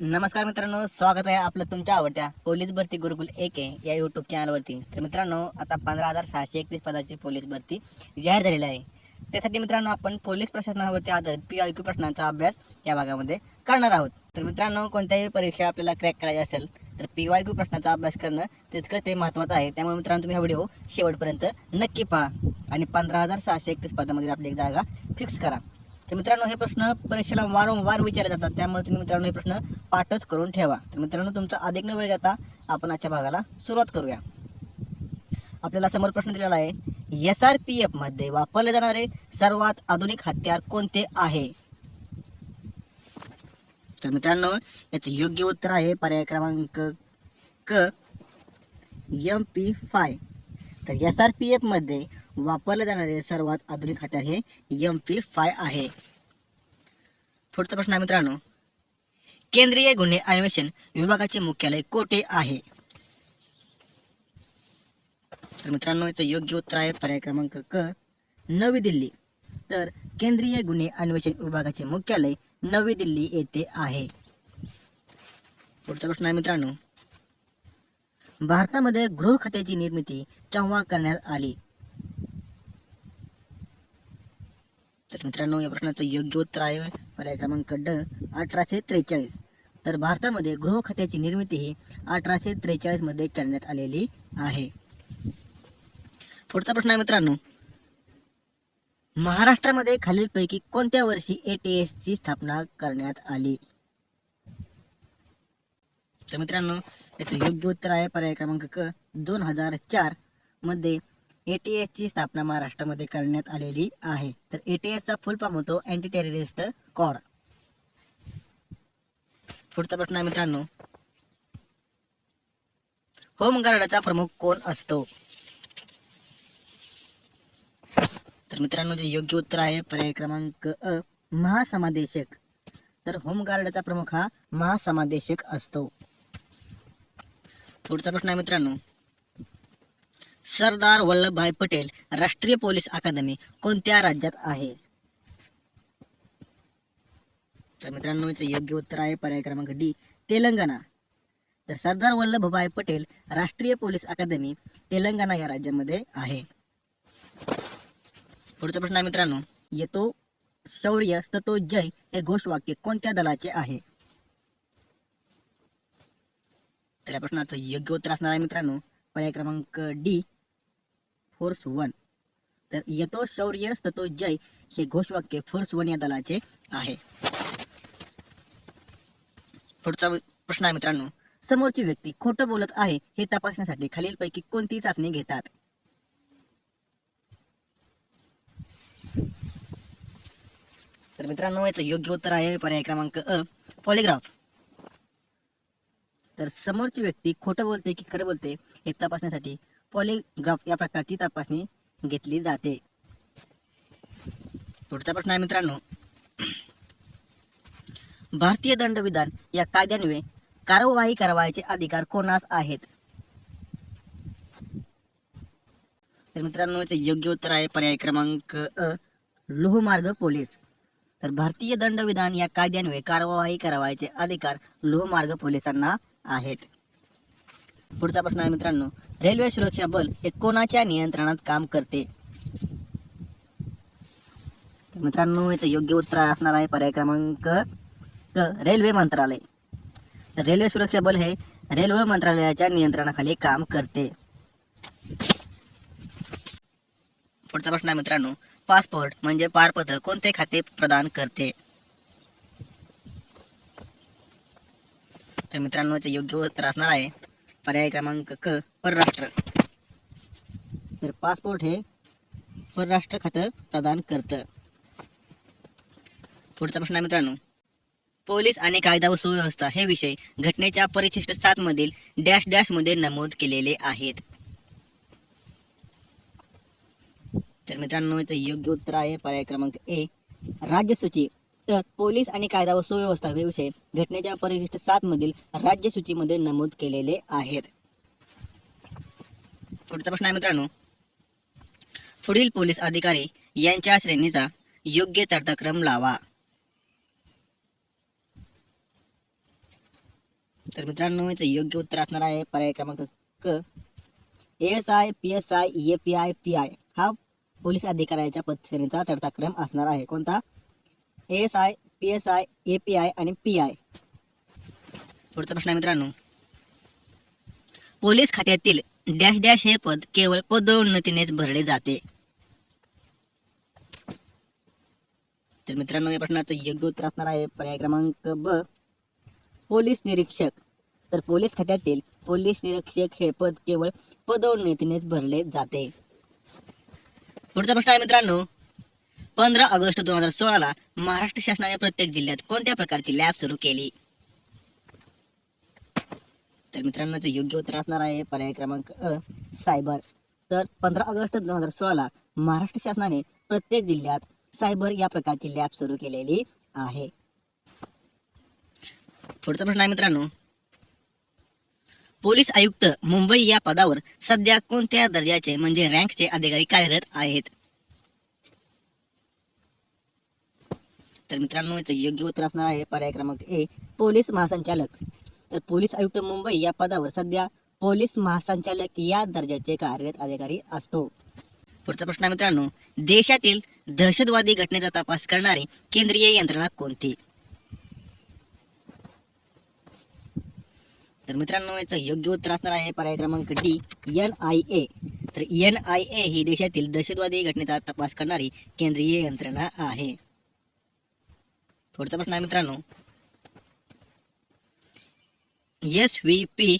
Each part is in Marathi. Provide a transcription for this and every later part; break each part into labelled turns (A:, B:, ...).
A: नमस्कार मित्रांनो स्वागत आहे आपलं तुमच्या आवडत्या पोलीस भरती गुरुकुल एक आहे या यूट्यूब चॅनलवरती तर मित्रांनो आता पंधरा हजार सहाशे एकतीस पदाची पोलीस भरती जाहीर झालेली आहे. त्यासाठी मित्रांनो आपण पोलीस प्रशासनावरती आधारित पी आय क्यू प्रश्नांचा अभ्यास या भागामध्ये करणार आहोत. तर मित्रांनो कोणत्याही परीक्षा आपल्याला क्रॅक करायची असेल तर पी वाय क्यू प्रश्नाचा अभ्यास करणं तितकं ते महत्त्वाचं आहे. त्यामुळे मित्रांनो तुम्ही हा व्हिडिओ शेवटपर्यंत नक्की पहा आणि पंधरा हजार सहाशे एकतीस पदामध्ये आपली एक जागा फिक्स करा. तर मित्रांनो हे प्रश्न परीक्षेला वारंवार विचारले जातात. त्यामुळे तुम्ही मित्रांनो हे प्रश्न पाठच करून ठेवा. तर मित्रांनो तुमचा अधिक न वेळ जाता आपण आजच्या भागाला सुरुवात करूया. आपल्याला समोर प्रश्न दिलेला आहे एस आर पी एफमध्ये वापरले जाणारे सर्वात आधुनिक हत्यार कोणते आहे? तर मित्रांनो याचं योग्य उत्तर आहे पर्याय क्रमांक क एम पी फाय तर एस आर पी एफमध्ये वापरले जाणारे सर्वात आधुनिक हत्यार हे एम पी फाय आहे. पुढचा प्रश्न आहे मित्रांनो केंद्रीय गुन्हे अन्वेषण विभागाचे मुख्यालय कोठे आहे? तर मित्रांनो याचं योग्य उत्तर आहे पर्याय क्रमांक क नवी दिल्ली. तर केंद्रीय गुन्हे अन्वेषण विभागाचे मुख्यालय नवी दिल्ली येथे आहे. पुढचा प्रश्न आहे मित्रांनो भारतामध्ये गृह खात्याची निर्मिती केव्हा करण्यात आली. तर मित्रांनो या प्रश्नाचं योग्य उत्तर आहे पर्याय क्रमांक ड अठराशे त्रेचाळीस. तर भारतामध्ये गृह खात्याची निर्मिती ही अठराशे त्रेचाळीसमध्ये करण्यात आलेली आहे. पुढचा प्रश्न आहे मित्रांनो महाराष्ट्रामध्ये खालीलपैकी कोणत्या वर्षी एटीएस ची स्थापना करण्यात आली? तर मित्रांनो याचं योग्य उत्तर आहे पर्याय क्रमांक क दोन हजार चारमध्ये एटीएस ची स्थापना महाराष्ट्रामध्ये करण्यात आलेली आहे. तर एटीएस चा फुल फॉर्म होतो अँटी टेररिस्ट कॉड पुढचा प्रश्न आहे मित्रांनो. होमगार्डचा प्रमुख कोण असतो? तर मित्रांनो जे योग्य उत्तर आहे पर्याय क्रमांक अ महासमादेशक. तर होमगार्डचा प्रमुख हा महासमादेशक असतो. पुढचा प्रश्न आहे मित्रांनो. सरदार वल्लभभाई पटेल राष्ट्रीय पोलीस अकादमी कोणत्या राज्यात आहे? तर मित्रांनो याचं योग्य उत्तर आहे. पर्याय क्रमांक डी तेलंगणा. तर सरदार वल्लभभाई पटेल राष्ट्रीय पोलीस अकादमी तेलंगणा या राज्यामध्ये आहे. पुढचा प्रश्न आहे मित्रांनो येतो शौर्य सतो जय हे घोषवाक्य कोणत्या दलाचे आहे? तर या प्रश्नाचं योग्य उत्तर असणार आहे मित्रांनो. पर्याय क्रमांक डी फोर्स वन तर येतो शौर्य सतो जय हे घोषवाक्य फोर्स वन या दलाचे आहे. पुढचा प्रश्न आहे मित्रांनो समोरची व्यक्ती खोटं बोलत आहे हे तपासण्यासाठी खालीलपैकी कोणती चाचणी घेतात? तर मित्रांनो याचं योग्य उत्तर आहे पर्याय क्रमांक अ पॉलिग्राफ तर समोरची व्यक्ती खोटं बोलते की खरं बोलते हे तपासण्यासाठी पॉलिग्राफ या प्रकारची तपासणी घेतली जाते. पुढचा प्रश्न आहे मित्रांनो. भारतीय दंडविधान या कायद्यान्वये कारवाई करावायचे अधिकार कोणास आहेत? तर मित्रांनो याचे योग्य उत्तर आहे पर्याय क्रमांक अ लोहमार्ग पोलीस. तर भारतीय दंडविधान या कायद्यान्वये कारवाई करावायचे अधिकार लोहमार्ग पोलिसांना आहेत. पुढचा प्रश्न आहे मित्रांनो रेल्वे सुरक्षा बल हे कोणाच्या नियंत्रणात काम करते? मित्रांनो याचं योग्य उत्तर असणार आहे पर्याय क्रमांक रेल्वे मंत्रालय. तर रेल्वे सुरक्षा बल हे रेल्वे मंत्रालयाच्या नियंत्रणाखाली काम करते. पुढचा प्रश्न आहे मित्रांनो पासपोर्ट म्हणजे पारपत्र कोणते खाते प्रदान करते? तर मित्रांनो योग्य उत्तर असणार आहे पर्याय क्रमांक क परराष्ट्र. तर पासपोर्ट हे परराष्ट्र खातं प्रदान करतं. पुढचा प्रश्न आहे मित्रांनो. पोलीस आणि कायदा व सुव्यवस्था हे विषय घटनेच्या परिशिष्ट सात मधील डॅश डॅशमध्ये नमूद केलेले आहेत. तर मित्रांनो याचं योग्य उत्तर आहे. पर्याय क्रमांक ए राज्यसूची तर पोलीस आणि कायदा व सुव्यवस्था हे विषय घटनेच्या परिशिष्ट सात मधील राज्यसूचीमध्ये नमूद केलेले आहेत. पुढचा प्रश्न आहे मित्रांनो. पुढील पोलीस अधिकारी यांच्या श्रेणीचा योग्य तडताक्रम लावा. तर मित्रांनो याचं योग्य उत्तर असणार आहे पर्याय क्रमांक क. S I P S I A P I P I हा पोलीस अधिकाऱ्याच्या पदश्रेणीचा चढता असणार आहे. कोणता? S I P S I A P I आणि पी आय पुढचा प्रश्न आहे मित्रांनो. पोलीस खात्यातील डॅश डॅश हे पद केवळ पदोन्नतीनेच भरले जाते. तर मित्रांनो या प्रश्नाचं योग्य उत्तर असणार आहे पर्याय क्रमांक ब. पोलीस निरीक्षक. तर पोलीस खात्यातील पोलीस निरीक्षक हे पद केवळ पदोन्नतीनेच भरले जाते. पुढचा प्रश्न आहे मित्रांनो. पंधरा ऑगस्ट दोन हजार सोळाला महाराष्ट्र शासनाने प्रत्येक जिल्ह्यात कोणत्या प्रकारची लॅब सुरू केली? तर मित्रांनो योग्य उत्तर असणार आहे पर्याय क्रमांक अ सायबर. तर पंधरा ऑगस्ट दोन हजार सोळाला महाराष्ट्र शासनाने प्रत्येक जिल्ह्यात सायबर या प्रकारची लॅब सुरू केलेली आहे. पुढचा प्रश्न आहे मित्रांनो. पोलीस आयुक्त मुंबई या पदावर सध्या कोणत्या दर्जाचे म्हणजे रँकचे अधिकारी कार्यरत आहेत? तर मित्रांनो याचं योग्य उत्तर असणार आहे पर्याय क्रमांक ए पोलीस महासंचालक. तर पोलीस आयुक्त मुंबई या पदावर सध्या पोलीस महासंचालक या दर्जाचे कार्यरत अधिकारी असतो. पुढचा प्रश्न आहे मित्रांनो देशातील दहशतवादी घटनेचा तपास करणारी केंद्रीय यंत्रणा कोणती? तर मित्रांनो याचं योग्य उत्तर असणार आहे पर्याय क्रमांक डी एन आय ए. तर एन आय ए ही देशातील दहशतवादी घटनेचा तपास करणारी केंद्रीय यंत्रणा आहे. पुढचा प्रश्न आहे मित्रांनो. S V P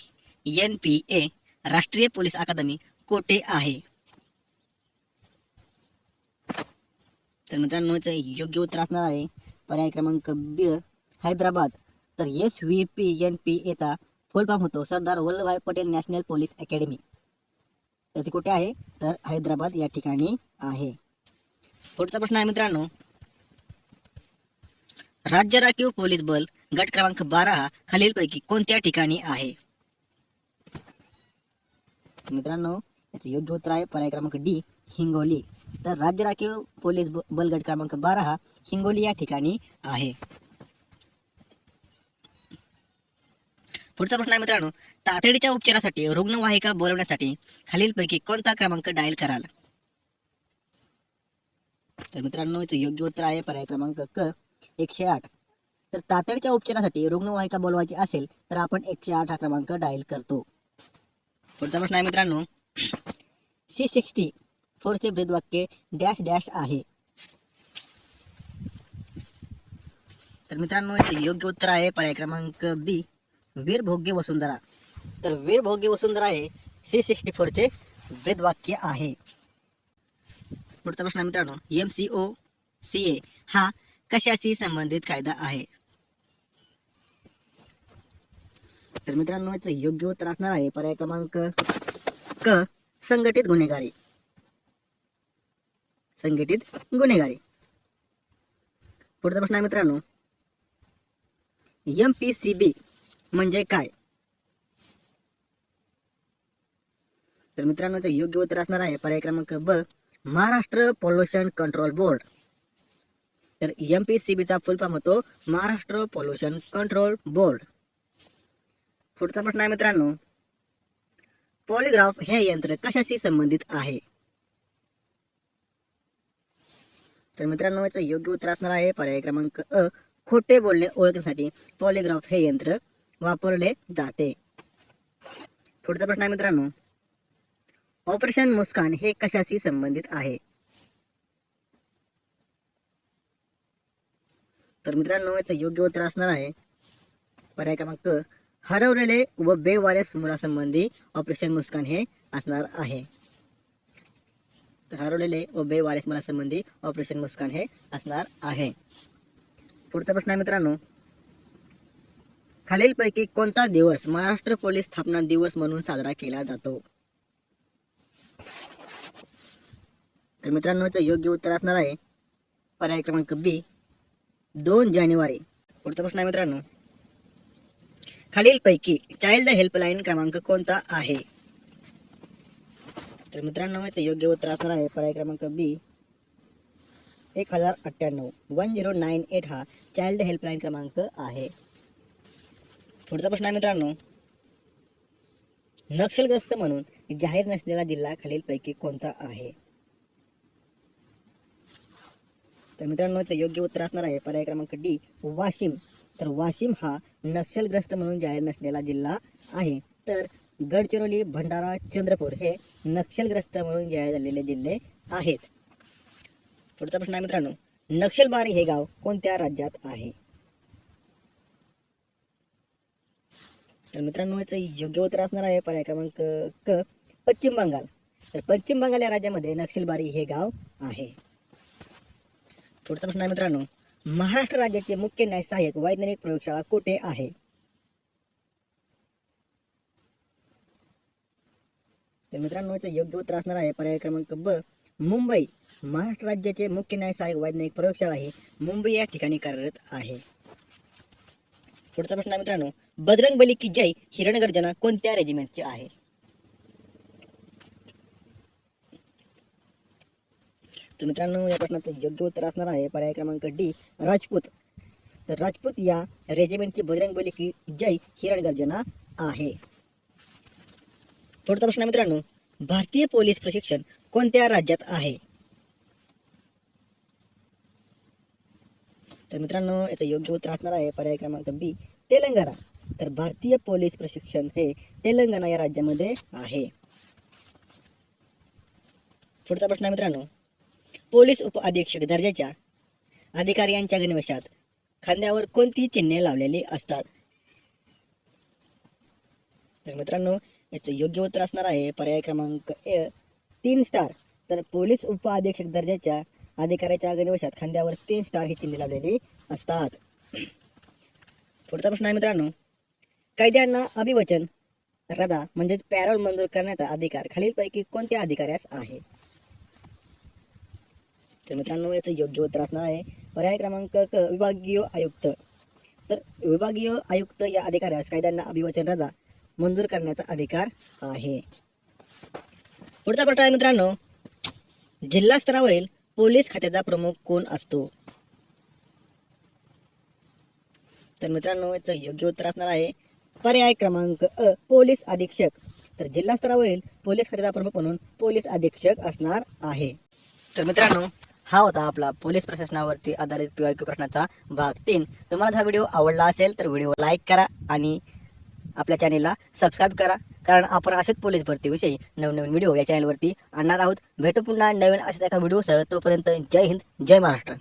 A: N P A राष्ट्रीय पोलीस अकादमी कोठे आहे? तर मित्रांनो योग्य उत्तर असणार आहे. पर्याय क्रमांक बी हैदराबाद. तर S V P N P एचा फुल फॉर्म होतो Sardar Vallabhbhai Patel national police academy. तर ते कुठे आहे? तर हैदराबाद या ठिकाणी आहे. पुढचा प्रश्न आहे मित्रांनो राज्य राखीव पोलीस बल गट क्रमांक बारा हा खालीलपैकी कोणत्या ठिकाणी आहे? मित्रांनो याचं योग्य उत्तर आहे पर्याय क्रमांक डी हिंगोली. तर राज्य राखीव पोलीस बल गट क्रमांक बारा हा हिंगोली या ठिकाणी आहे. पुढचा प्रश्न आहे मित्रांनो तातडीच्या उपचारासाठी रुग्णवाहिका बोलवण्यासाठी खालीलपैकी कोणता क्रमांक डायल कराल? तर मित्रांनो याचं योग्य उत्तर आहे पर्याय क्रमांक क एकशे आठ. तर तातडीच्या उपचारासाठी रुग्णवाहिका बोलवायची असेल तर आपण एकशे आठ हा क्रमांक डायल करतो. पुढचा प्रश्न आहे मित्रांनो. सी सिक्स्टी फोरचे ब्रीदवाक्य डॅश डॅश आहे. तर मित्रांनो याचे योग्य उत्तर आहे पर्याय क्रमांक बी वीरभोग्य वसुंधरा. तर वीरभोग्य वसुंधरा हे सी सिक्स्टी फोरचे ब्रीदवाक्य आहे. पुढचा प्रश्न आहे मित्रांनो. M C O C A हा कशाशी संबंधित कायदा आहे? तर मित्रांनो याचं योग्य उत्तर असणार आहे. पर्याय क्रमांक क संघटित गुन्हेगारी. संघटित गुन्हेगारी. पुढचा प्रश्न आहे मित्रांनो एम पी सी बी म्हणजे काय? तर मित्रांनो याचं योग्य उत्तर असणार आहे. पर्याय क्रमांक ब महाराष्ट्र पॉल्युशन कंट्रोल बोर्ड तर एम पी सी बीचा फुल फॉर्म होतो महाराष्ट्र पॉल्युशन कंट्रोल बोर्ड पुढचा प्रश्न आहे मित्रांनो पॉलिग्राफ हे यंत्र कशाशी संबंधित आहे? तर मित्रांनो याचं योग्य उत्तर असणार आहे पर्याय क्रमांक अ खोटे बोलणे ओळखण्यासाठी पॉलिग्राफ हे यंत्र वापरले जाते. पुढचा प्रश्न आहे मित्रांनो ऑपरेशन मुस्कान हे कशाशी संबंधित आहे? तर मित्रांनो याचं योग्य उत्तर असणार आहे. पर्याय क्रमांक हरवलेले व बेवारस मुलासंबंधी ऑपरेशन मुस्कान हे असणार आहे. तर हरवलेले व बेवारस मुलासंबंधी ऑपरेशन मुस्कान हे असणार आहे. पुढचा प्रश्न आहे मित्रांनो खालीलपैकी कोणता दिवस महाराष्ट्र पोलीस स्थापना दिवस म्हणून साजरा केला जातो? तर मित्रांनो याचं योग्य उत्तर असणार आहे. पर्याय क्रमांक बी दोन जानेवारी. पुढचा प्रश्न आहे मित्रांनो. खालीलपैकी चाइल्ड हेल्पलाईन क्रमांक कोणता आहे? तर मित्रांनो याचं योग्य उत्तर असणार आहे. पर्याय क्रमांक बी एक हजार अठ्ठ्याण्णव. वन झिरो नाईन एट हा चाइल्ड हेल्पलाईन क्रमांक आहे. पुढचा प्रश्न आहे मित्रांनो. नक्षलग्रस्त म्हणून जाहीर नसलेला जिल्हा खालीलपैकी कोणता आहे? तर मित्रांनो योग्य उत्तर असणार आहे. पर्याय क्रमांक डी वाशिम. तर वाशिम हा नक्षलग्रस्त म्हणून जाहीर नसलेला जिल्हा आहे. तर गडचिरोली भंडारा चंद्रपूर हे नक्षलग्रस्त म्हणून जाहीर झालेले जिल्हे आहेत. पुढचा प्रश्न आहे मित्रांनो नक्षलबारी हे गाव कोणत्या राज्यात आहे? तर मित्रांनो याचं योग्य उत्तर असणार आहे. पर्याय क्रमांक क पश्चिम बंगाल. तर पश्चिम बंगाल या राज्यामध्ये नक्षलबारी हे गाव आहे. पुढचा प्रश्न आहे मित्रांनो महाराष्ट्र राज्याचे मुख्य न्याय सहाय्यक वैज्ञानिक प्रयोगशाळा कुठे आहे? तर मित्रांनो याचं योग्य उत्तर असणार आहे पर्याय क्रमांक ब मुंबई महाराष्ट्र राज्याचे मुख्य न्याय सहाय्यक वैज्ञानिक प्रयोगशाळा ही मुंबई या ठिकाणी कार्यरत आहे. पुढचा प्रश्न आहे मित्रांनो बजरंग बली की जय हिरणगर्जना कोणत्या रेजिमेंटची आहे? तर मित्रांनो या प्रश्नाचं योग्य उत्तर असणार आहे. पर्याय क्रमांक डी राजपूत. तर राजपूत या रेजिमेंटची बजरंग बली की जय हिरणगर्जना आहे. पुढचा प्रश्न आहे मित्रांनो भारतीय पोलीस प्रशिक्षण कोणत्या राज्यात आहे? तर मित्रांनो याचं योग्य उत्तर असणार आहे. पर्याय क्रमांक बी तेलंगणा. तर भारतीय पोलीस प्रशिक्षण हे तेलंगणा या राज्यामध्ये आहे. पुढचा प्रश्न आहे मित्रांनो पोलीस उप अधीक्षक दर्जाच्या अधिकारी यांच्या गणवेशात खांद्यावर कोणती चिन्हे लावलेली असतात. तर मित्रांनो याचं योग्य उत्तर असणार आहे. पर्याय क्रमांक ए तीन स्टार. तर पोलीस उप अधीक्षक दर्जाच्या अधिकाऱ्याच्या गणवेशात खांद्यावर तीन स्टार ही चिन्हे लावलेली असतात. पुढचा प्रश्न आहे मित्रांनो कैद्यांना अभिवचन रदा म्हणजेच पॅरोल मंजूर करण्याचा अधिकार खालीलपैकी कोणत्या अधिकाऱ्यास आहे? तर मित्रांनो याचं योग्य उत्तर असणार आहे. पर्याय क्रमांक क विभागीय आयुक्त. तर विभागीय आयुक्त या अधिकाऱ्यास कायद्यांना अभिवचन रजा मंजूर करण्याचा अधिकार आहे. पुढचा प्रश्न आहे मित्रांनो जिल्हा स्तरावरील पोलीस खात्याचा प्रमुख कोण असतो? तर मित्रांनो याचं योग्य उत्तर असणार आहे पर्याय क्रमांक अ पोलीस अधीक्षक. तर जिल्हा स्तरावरील पोलीस खात्याचा प्रमुख म्हणून पोलीस अधीक्षक असणार आहे. तर मित्रांनो हा होता आपला पोलीस प्रशासनावरती आधारित पी वाय क्यू प्रश्नाचा भाग तीन. तुम्हाला हा व्हिडिओ आवडला असेल तर व्हिडिओ लाईक करा आणि आपल्या चॅनेलला सबस्क्राईब करा. कारण आपण असेच पोलीस भरतीविषयी नवनवीन व्हिडिओ या चॅनलवरती आणणार आहोत. भेटू पुन्हा नवीन असेच एका व्हिडिओसह. तोपर्यंत जय हिंद जय महाराष्ट्र.